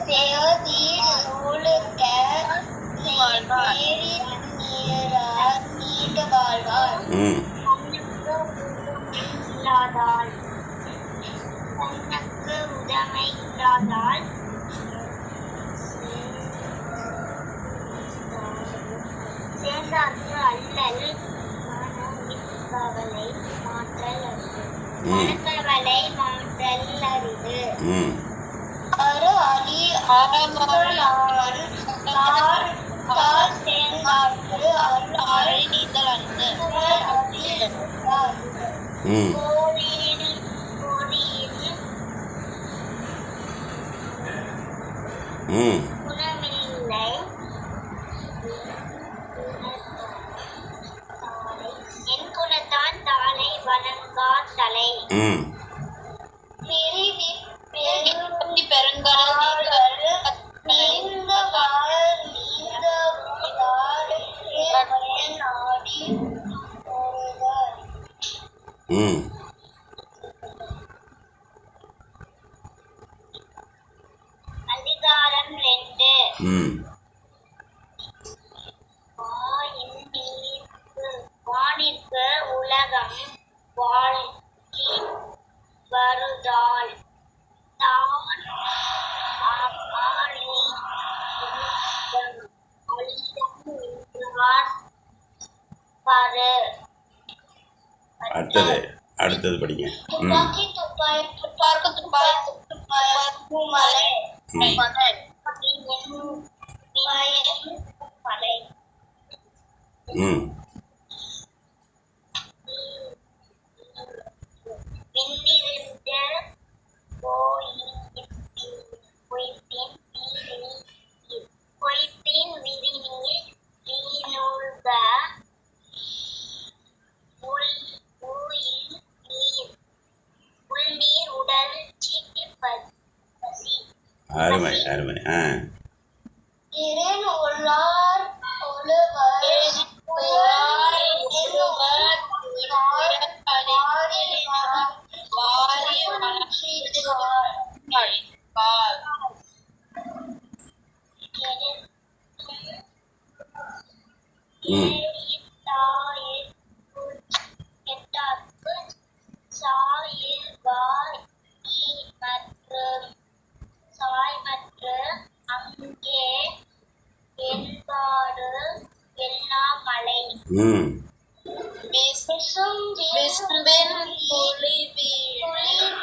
செவதீர் ஒழுக்க நேரி நீரார் நீண்ட வாழ்வார் இல்லாதால் தனக்கு உடைமை இல்லாதால் சேர்ந்தார்க்கு அல்லல் மனமிக்கவலை மாற்றல் ம். மனக்கவலை மாற்றல் அலி அறமொழி ஆறு நீந்தல் அன்று ம். ம் என் தலை ம் பெருங்கடல் நீந்த வாழ வாழ நாடி போடுவர் ம். அதிகாரம் ரெண்டு. ம். பாரு. அடுத்தது அடுத்தது படிங்க. ம். ம். அருமை அருமை. ஆ. ம். மலை ம் விசும்பின் ஒளி வீழ்